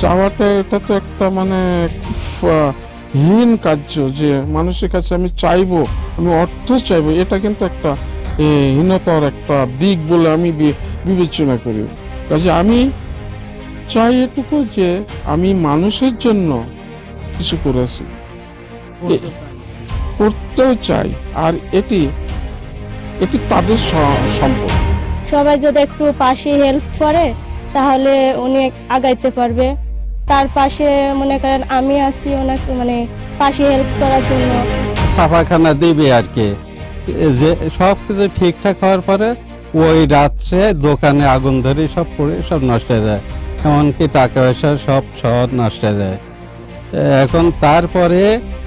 চাওয়াটা এটা তো একটা মানে খুব হীন কার্য যে মানুষের কাছে আমি চাইব আমি অর্থ চাইব এটা কিন্তু একটা হীনতার একটা দিক বলে আমি বিবেচনা করি। কাজে আমি চাই এটুকু যে আমি মানুষের জন্য কিছু করেছি করতেও চাই আর এটি এটি তাদের সম্পদ। সবাই যদি একটু পাশে হেল্প করে তাহলে উনি আগাইতে পারবে। তার পাশে মনে করেন আমি আছি ওনাকে মানে পাশে হেল্প করার জন্য। ছাপাখানা দেবে আর কি। যে সব কিছু ঠিকঠাক হওয়ার পরে ওই রাত্রে দোকানে আগুন ধরে সব পড়ে সব নষ্ট হয়ে যায়। এমনকি টাকা পয়সা সব সব নষ্ট হয়ে যায়। এখন তারপরে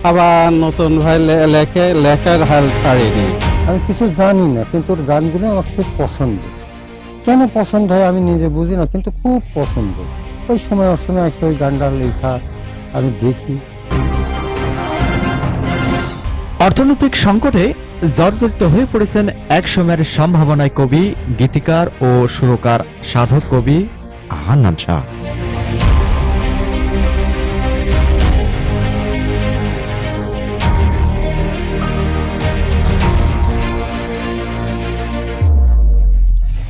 আবার নতুন ভাই লেখে লেখার হাল ছাড়েনি। আমি কিছু জানি না কিন্তু ওর গানগুলো আমার খুব পছন্দ। কেন পছন্দ হয় আমি নিজে বুঝি না কিন্তু খুব পছন্দ। ওই সময় অসময় আসে ওই গানটা লেখা আমি দেখি। অর্থনৈতিক সংকটে জর্জরিত হয়ে পড়েছেন এক সময়ের সম্ভাবনায় কবি, গীতিকার ও সুরকার, সাধক কবি হান্নান শাহ।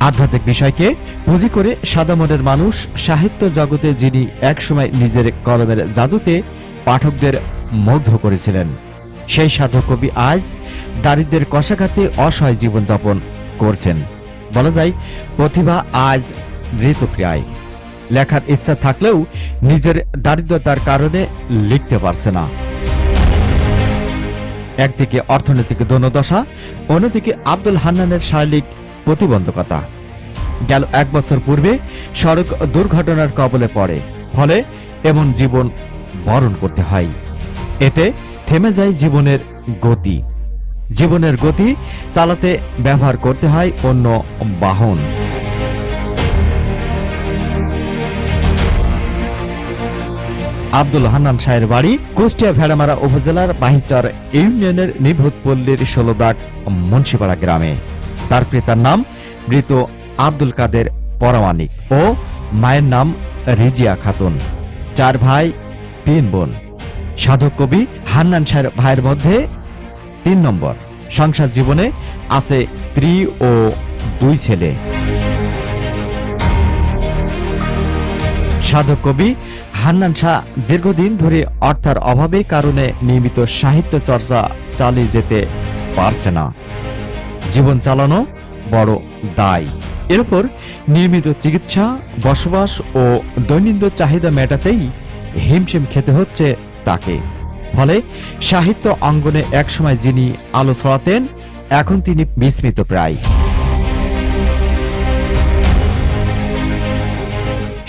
আধ্যাত্মিক বিষয়কে পুঁজি করে সাদা মনের মানুষ সাহিত্য জগতে যিনি একসময় নিজের কলমের জাদুতে পাঠকদের মুগ্ধ করেছিলেন। সেই সাধক কবি আজ দারিদ্রের কষাঘাতে অসহায় জীবনযাপন করছেন। বলা যায়, প্রতিভা আজ মৃতপ্রায়। লেখার ইচ্ছা থাকলেও নিজের দারিদ্রতার কারণে লিখতে পারছে না। একদিকে অর্থনৈতিক দনদশা, অন্যদিকে আব্দুল হান্নানের শারীরিক প্রতিবন্ধকতা। গেল এক বছর পূর্বে সড়ক দুর্ঘটনার কবলে পড়ে। ফলে এমন জীবন বরণ করতে হয়। এতে থেমে যায় জীবনের গতি। জীবনের গতি চালাতে ব্যবহার করতে হয় অন্য বাহন। আব্দুল হান্নান শাহের বাড়ি কুষ্টিয়া ভেড়ামারা উপজেলার বাহিচর ইউনিয়নের নিভূত পল্লীর ষোলদাগ মুন্সিপাড়া গ্রামে। তার পিতার নাম মৃত আব্দুল কাদের পরামানিক ও মায়ের নাম রিজিয়া খাতুন। চার ভাই, তিন বোন। সাধক কবি হান্নান শাহের ভাইয়ের মধ্যে তিন নম্বর। সংসার জীবনে আছে স্ত্রী ও দুই ছেলে। সাধক কবি হান্নান শাহ দীর্ঘদিন ধরে অর্থার অভাবে কারণে নিয়মিত সাহিত্য চর্চা চালিয়ে যেতে পারছে না। জীবন চালানো বড় দায়। এর উপর নিয়মিত চিকিৎসা, বসবাস ও দৈনন্দিন চাহিদা মেটাতেই হিমশিম খেতে হচ্ছে তাকে। ফলে সাহিত্য অঙ্গনে একসময় যিনি আলো ছড়াতেন, এখন তিনি বিস্মিত প্রায়।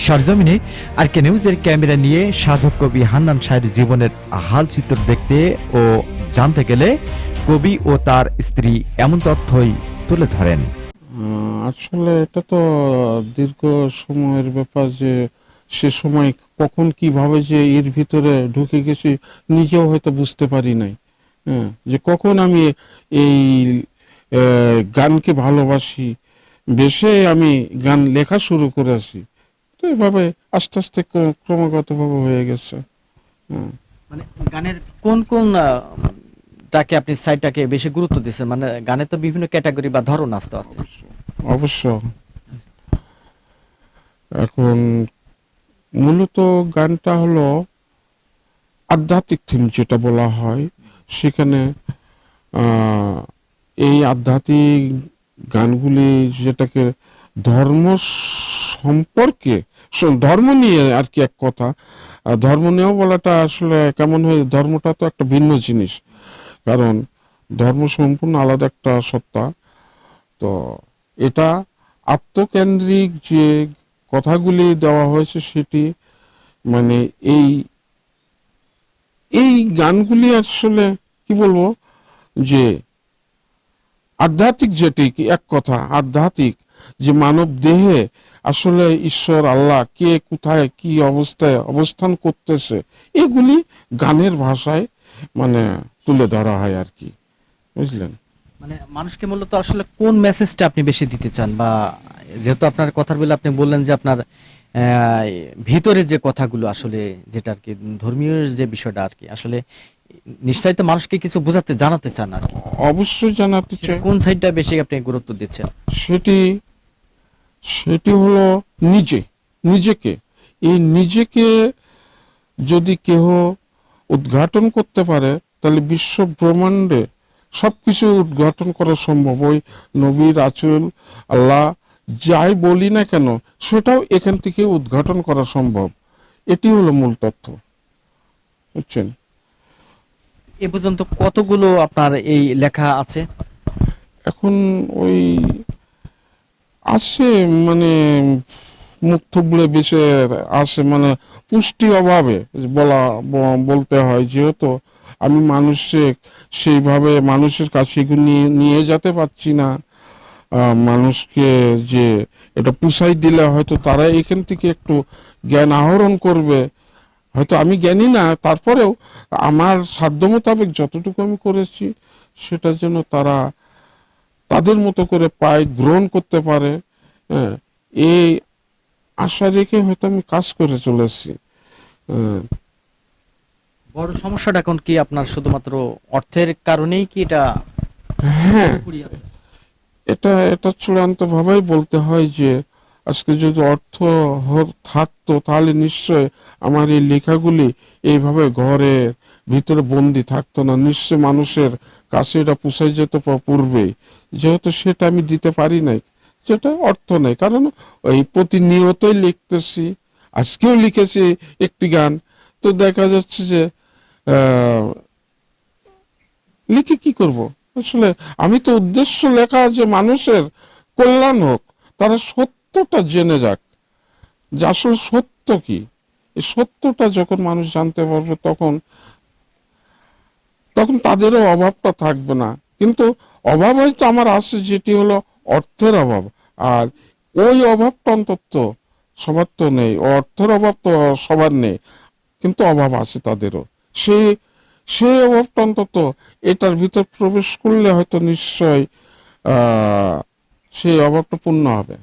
সরজমিনে আর কে নিউজের ক্যামেরা নিয়ে সাধক কবি হান্নান শাহের জীবনের হালচিত্র দেখতে ও জানতে গেলে কবি ও তার স্ত্রী এমন তথ্যই তুলে ধরেন। আসলে এটা তো দীর্ঘ সময়ের ব্যাপার যে সে সময় কখন কীভাবে যে এর ভিতরে ঢুকে গেছি নিজেও হয়তো বুঝতে পারি নাই। হ্যাঁ যে কখন আমি এই গানকে ভালোবাসি, বেশে আমি গান লেখা শুরু করেছি তো এভাবে আস্তে আস্তে ক্র- ক্রমাগতভাবে হয়ে গেছে। হ্যাঁ। মানে গানের কোন কোন টাকে আপনি সাইডটাকে বেশি গুরুত্ব দিচ্ছেন? মানে গানে তো বিভিন্ন ক্যাটাগরি বা ধরন আসতে আছে। অবশ্য এখন মূলত গানটা হলো আধ্যাত্মিক থিম যেটা বলা হয়। সেখানে এই আধ্যাত্মিক গানগুলি যেটাকে ধর্ম সম্পর্কে ধর্ম নিয়ে আর কি এক কথা। ধর্ম নিয়েও বলাটা আসলে কেমন হয়, ধর্মটা তো একটা ভিন্ন জিনিস। কারণ ধর্ম সম্পূর্ণ আলাদা একটা সত্তা। তো এটা আত্মকেন্দ্রিক যে কথাগুলি দেওয়া হয়েছে সেটি মানে এই এই গানগুলি আসলে কি বলব, যে আধ্যাত্মিক যেটি, এক কথা, আধ্যাত্মিক যে মানব দেহে আসলে ঈশ্বর আল্লাহ কে কোথায় কি অবস্থায় অবস্থান করতেছে এগুলি গানের ভাষায় মানে তুলে ধরা হয় আর কি। বুঝলেন? মানে মানুষকে মূলত আসলে কোন মেসেজটা আপনি বেশি দিতে চান? বা যেহেতু আপনার কথার বেলা আপনি বললেন যে আপনার ভিতরে যে কথাগুলো আসলে যেটা আর কি ধর্মীয় যে বিষয়টা আর কি আসলে নিশ্চয়ই তো মানুষকে কিছু বোঝাতে জানাতে চান আর কি। অবশ্যই জানাতে চাই। কোন সাইডটা বেশি আপনি গুরুত্ব দিচ্ছেন? সেটি সেটি হলো নিজে নিজেকে। এই নিজেকে যদি কেহ উদ্ঘাটন করতে পারে তাহলে বিশ্ব ব্রহ্মাণ্ডে সবকিছু উদ্ঘাটন করা সম্ভব। ওই নবী রাসূল আল্লাহ যাই বলি না কেন সেটাও এখান থেকে উদ্ঘাটন করা সম্ভব। এটি হলো মূল তথ্য বুঝছেন? এ পর্যন্ত কতগুলো আপনার এই লেখা আছে? এখন ওই আছে মানে মুখ থুবড়ে বেশি আসে মানে পুষ্টি অভাবে বলা বলতে হয় যেহেতু আমি মানুষে সেইভাবে মানুষের কাছে নিয়ে নিয়ে যেতে পারছি না। মানুষকে যে এটা পুষাই দিলে হয়তো তারা এখান থেকে একটু জ্ঞান আহরণ করবে। হয়তো আমি জ্ঞানী না, তারপরেও আমার সাধ্য মোতাবেক যতটুকু আমি করেছি সেটার জন্য তারা তাদের মতো করে পায় গ্রহণ করতে পারে হ্যাঁ, এই আশা রেখে হয়তো আমি কাজ করে চলেছি। হ্যাঁ, বড় সমস্যাটা এখন কি আপনার শুধুমাত্র অর্থের কারণেই কি এটা হ্যাঁ। এটা এটা চূড়ান্ত ভাবেই বলতে হয় যে আজকে যদি অর্থ থাকতো তাহলে নিশ্চয় আমার এই লেখাগুলি এইভাবে ঘরের ভিতরে বন্দি থাকতো না। নিশ্চয় মানুষের কাছে এটা পুষাই যেত পূর্বেই। যেহেতু সেটা আমি দিতে পারি নাই যেটা অর্থ নেই। কারণ ওই প্রতিনিয়তই লিখতেছি, আজকেও লিখেছি একটি গান। তো দেখা যাচ্ছে যে লিখে কি করব? আসলে আমি তো উদ্দেশ্য লেখা যে মানুষের কল্যাণ হোক, তারা সত্যটা জেনে যাক যে আসলে সত্য কি। এই সত্যটা যখন মানুষ জানতে পারবে তখন তখন তাদেরও অভাবটা থাকবে না। কিন্তু অভাব হয়তো আমার আছে, যেটি হলো অর্থের অভাব। আর ওই অভাবটা অন্তত সবার তো নেই অর্থের অভাব তো সবার নেই, কিন্তু অভাব আছে তাদেরও। সে সেই অভাবটা অন্তত এটার ভিতর প্রবেশ করলে হয়তো নিশ্চয় সেই অভাবটা পূর্ণ হবে।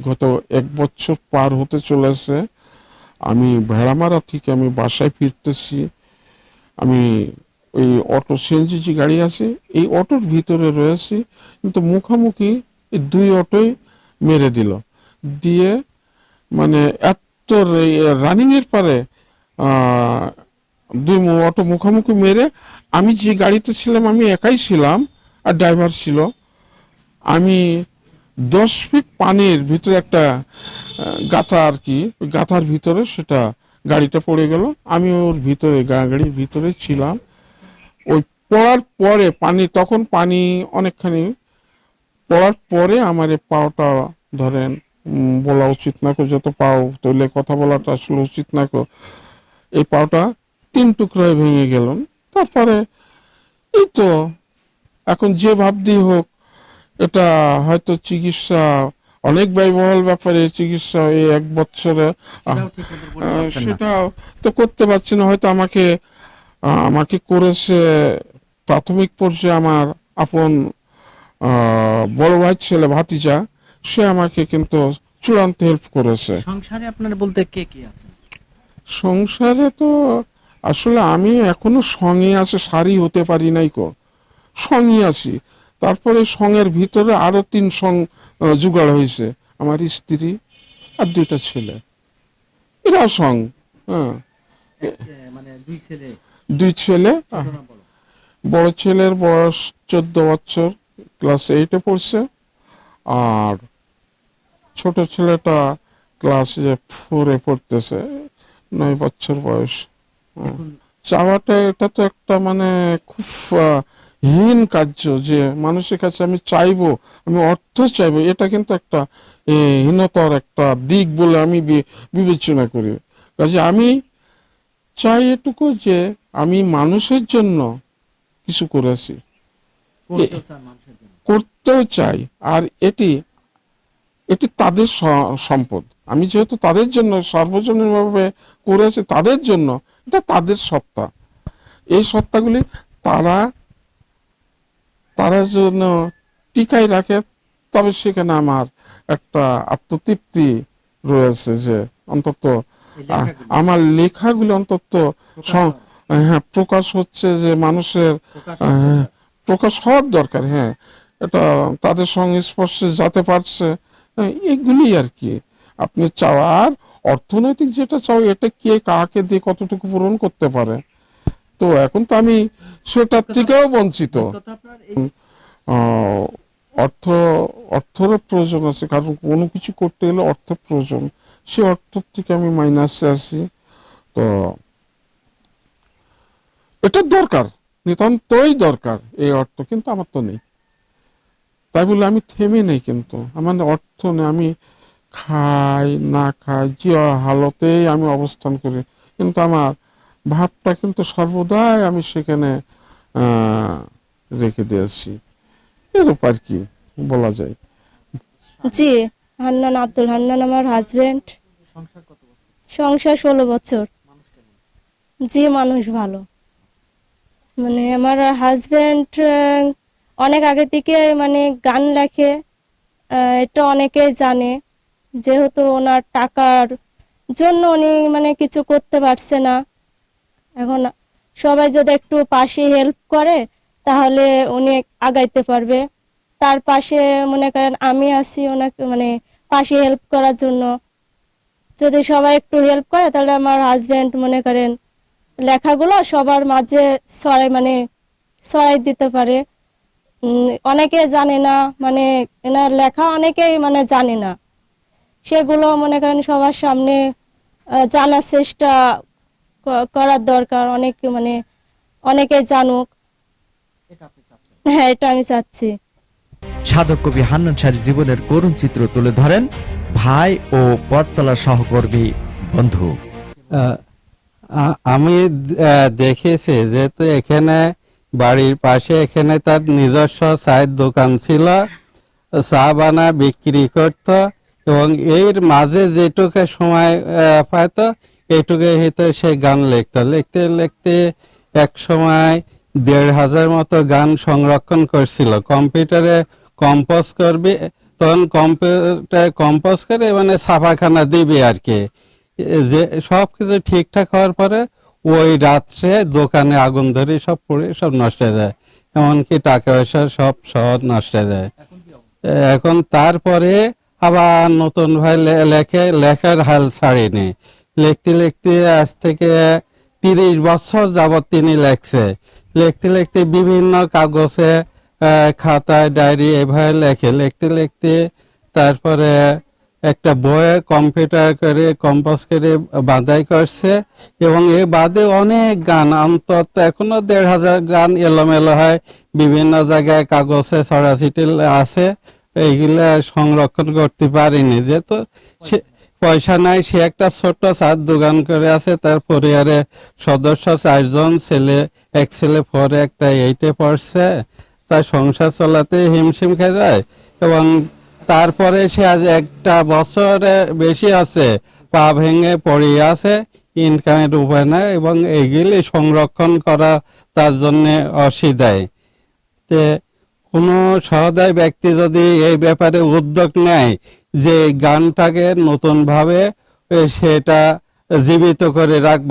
গত এক বছর পার হতে চলেছে। আমি ভেড়ামারা থেকে আমি বাসায় ফিরতেছি। আমি ওই অটো সিএনজি যে গাড়ি আছে, এই অটোর ভিতরে রয়েছি কিন্তু মুখামুখি দুই অটোই মেরে দিল। দিয়ে মানে এত রানিং এর পারে দুই অটো মুখোমুখি মেরে আমি যে গাড়িতে ছিলাম, আমি একাই ছিলাম আর ড্রাইভার ছিল। আমি দশ ফিট পানির ভিতরে একটা গাথা আর কি গাথার ভিতরে সেটা গাড়িটা পড়ে গেল। আমি ওর ভিতরে গাড়ির ভিতরে ছিলাম। ওই পড়ার পরে পানি তখন পানি অনেকখানি পড়ার পরে আমার এই পাওটা ধরেন বলা উচিত না কো যত পাও তৈলে কথা বলাটা আসলে উচিত না কো এই পাওটা তিন টুকরোয় ভেঙে গেল। তারপরে এই তো এখন যে ভাবদি হোক এটা হয়তো চিকিৎসা অনেক ব্যয়বহুল ব্যাপারে চিকিৎসা এই এক বছরে সেটাও তো করতে পারছি না হয়তো আমাকে আমাকে করেছে প্রাথমিক পর্যায়ে আমার আপন বড় ভাই ছেলে ভাতিজা সে আমাকে কিন্তু চূড়ান্ত হেল্প করেছে। সংসারে আপনার বলতে কে কে আছে? সংসারে তো আসলে আমি এখনও সঙ্গে আছে সারি হতে পারি নাই কো। সঙ্গে আছি। তারপরে সঙ্গের ভিতরে আরও তিন সং জোগাড় হয়েছে। আমার স্ত্রী আর দুইটা ছেলে। এরা সং হ্যাঁ। মানে দুই ছেলে। দুই ছেলে বড় ছেলের বয়স চোদ্দ বছর ক্লাস এইটে পড়ছে। আর ছোট ছেলেটা ক্লাস ফোরে পড়তেছে নয় বছর বয়স। চাওয়াটা এটা তো একটা মানে খুব হীন কার্য যে মানুষের কাছে আমি চাইব আমি অর্থ চাইব এটা কিন্তু একটা হীনতার একটা দিক বলে আমি বিবেচনা করি। কাজে আমি চাই এটুকু যে আমি মানুষের জন্য কিছু করেছি। করতেও চাই। আর এটি এটি তাদের সম্পদ। আমি যেহেতু তাদের জন্য সার্বজনীনভাবে করেছি তাদের জন্য এটা তাদের সত্তা। এই সত্তাগুলি তারা তারা জন্য টিকাই রাখে তবে সেখানে আমার একটা আত্মতৃপ্তি রয়েছে যে অন্তত আমার লেখাগুলো অন্তত হ্যাঁ প্রকাশ হচ্ছে যে মানুষের প্রকাশ হওয়ার দরকার। হ্যাঁ। এটা তাদের সংস্পর্শে যেতে পারছে হ্যাঁ, এগুলি আর কি। আপনি চাওয়ার অর্থনৈতিক যেটা চাও এটা কে কাকে দিয়ে কতটুকু পূরণ করতে পারে? তো এখন তো আমি সেটার থেকেও বঞ্চিত। অর্থ অর্থের প্রয়োজন আছে কারণ কোনো কিছু করতে গেলে অর্থের প্রয়োজন। সে অর্থ থেকে আমি মাইনাসে আছি। তো এটা দরকার, নিতান্তই দরকার এই অর্থ, কিন্তু আমার তো নেই। তাই বলে আমি থেমে নেই কিন্তু। আমার অর্থ নেই, আমি খাই, না খাই, যে হালতেই আমি অবস্থান করি। কিন্তু আমার ভাবটা কিন্তু সর্বদাই আমি সেখানে রেখে দিয়েছি। এরূপ আর কি বলা যায়। জি। হান্নান আব্দুল হান্নান আমার হাজবেন্ড সংসার ষোলো বছর। জি মানুষ ভালো। মানে আমার হাজবেন্ড অনেক আগে থেকে মানে গান লেখে। এটা অনেকে জানে। যেহেতু ওনার টাকার জন্য উনি মানে কিছু করতে পারছে না। এখন সবাই যদি একটু পাশে হেল্প করে তাহলে উনি আগাইতে পারবে। তার পাশে মনে করেন আমি আছি ওনাকে মানে পাশে হেল্প করার জন্য। যদি সবাই একটু হেল্প করে তাহলে আমার হাজবেন্ড মনে করেন লেখাগুলো সবার মাঝে ছড়াই মানে ছড়াই দিতে পারে। অনেকে জানে না মানে এনার লেখা অনেকেই মানে জানে না। সেগুলো মনে করেন সবার সামনে জানার চেষ্টা করার দরকার। অনেক মানে অনেকে জানুক। হ্যাঁ এটা আমি চাচ্ছি। সাধক কবি হান্নান শাহর জীবনের করুণ চিত্র তুলে ধরেন ভাই ও পথ চলার সহকর্মী বন্ধু। আমি দেখেছি যেহেতু এখানে বাড়ির পাশে এখানে তার নিজস্ব চায়ের দোকান ছিল, চা বানা বিক্রি করত এবং এর মাঝে যেটুকু সময় পাইতো এইটুকু হয়তো সে গান লিখতো। লিখতে লিখতে এক সময় দেড় হাজার মতো গান সংরক্ষণ করছিল। কম্পিউটারে কম্পোজ করবে, তখন কম্পিউটারে কম্পোজ করে মানে ছাপাখানা দিবে আর কি যে সব কিছু ঠিকঠাক হওয়ার পরে ওই রাত্রে দোকানে আগুন ধরে সব পড়ে, সব নষ্ট হয়ে যায়। এমনকি টাকা পয়সা সব সব নষ্ট হয়ে যায়। এখন তারপরে আবার নতুন ভাই লেখে, লেখার হাল ছাড়েনি। লিখতে লিখতে আজ থেকে তিরিশ বছর যাবত তিনি লেখছে। লিখতে লিখতে বিভিন্ন কাগজে খাতায়, ডায়েরি এভাবে লেখে। লিখতে লিখতে তারপরে একটা বইয়ে কম্পিউটার করে, কম্পোজ করে বাঁধাই করছে এবং এ বাদে অনেক গান। অন্তত এখনও দেড় হাজার গান এলোমেলো হয়। বিভিন্ন জায়গায় কাগজে ছড়াছিটি আছে। এইগুলা সংরক্ষণ করতে পারিনি। যেহেতু পয়সা নাই, সে একটা ছোট্ট চার দোকান করে আছে, তার পরিবারে সদস্য চারজন, ছেলে, এক ছেলে পরে একটা এইটে পড়ছে, তার সংসার চালাতে হিমশিম খেয়ে যায় এবং তারপরে সে আজ একটা বছরে বেশি আছে, পা ভেঙে পড়ে আছে ইনকামের উপায় নাই এবং এগুলি সংরক্ষণ করা তার জন্য অসুবিধায়। তে কোনো সহদায় ব্যক্তি যদি এই ব্যাপারে উদ্যোগ নেয় যে গানটাকে নতুনভাবে সেটা জীবিত করে রাখব।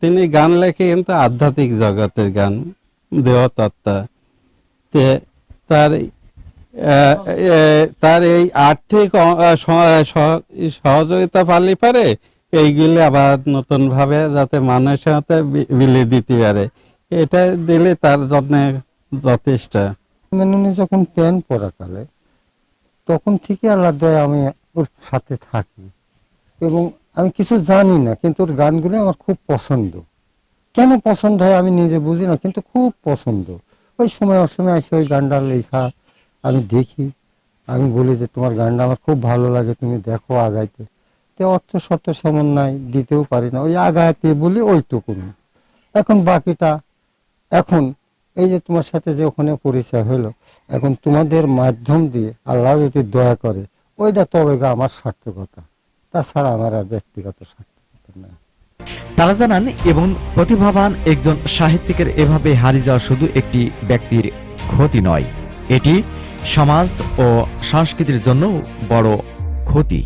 তিনি গান লেখে কিন্তু আধ্যাত্মিক জগতের গান, দেহতত্ত্ব। তে তার তার এই আর্থিক সহযোগিতা পালি পারে, এইগুলি আবার নতুন ভাবে যাতে মানুষের সাথে বিলি দিতে পারে। এটা দিলে তার জন্য যথেষ্ট। যখন টেন পড়াকালে তখন থেকে আল্লাহ দয়া আমি ওর সাথে থাকি। এবং আমি কিছু জানি না, কিন্তু ওর গানগুলো আমার খুব পছন্দ। কেন পছন্দ হয় আমি নিজে বুঝি না, কিন্তু খুব পছন্দ। ওই সময় অসময় আসে ওই গানটা লেখা, আমি দেখি। আমি বলি যে, তোমার গানটা আমার খুব ভালো লাগে, তুমি দেখো আগাইতে। তো অর্থ শর্ত সমন্বয় দিতেও পারি না। ওই আগাইতে বলি ওইটুকুনি। এখন বাকিটা এখন এই যে তোমার সাথে যে ওখানে পরিচয় হলো এখন তোমাদের মাধ্যম দিয়ে আল্লাহ যদি দয়া করে, ওইটা তবে আমার সার্থকতা। তাছাড়া আমার আর ব্যক্তিগত সার্থকতা নাই। তারা জানান, এবং প্রতিভাবান একজন সাহিত্যিকের এভাবে হারিয়ে যাওয়া শুধু একটি ব্যক্তির ক্ষতি নয়, এটি সমাজ ও সংস্কৃতির জন্য বড় ক্ষতি।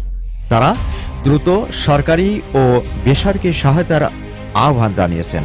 তারা দ্রুত সরকারি ও বেসরকারি সহায়তার আহ্বান জানিয়েছেন।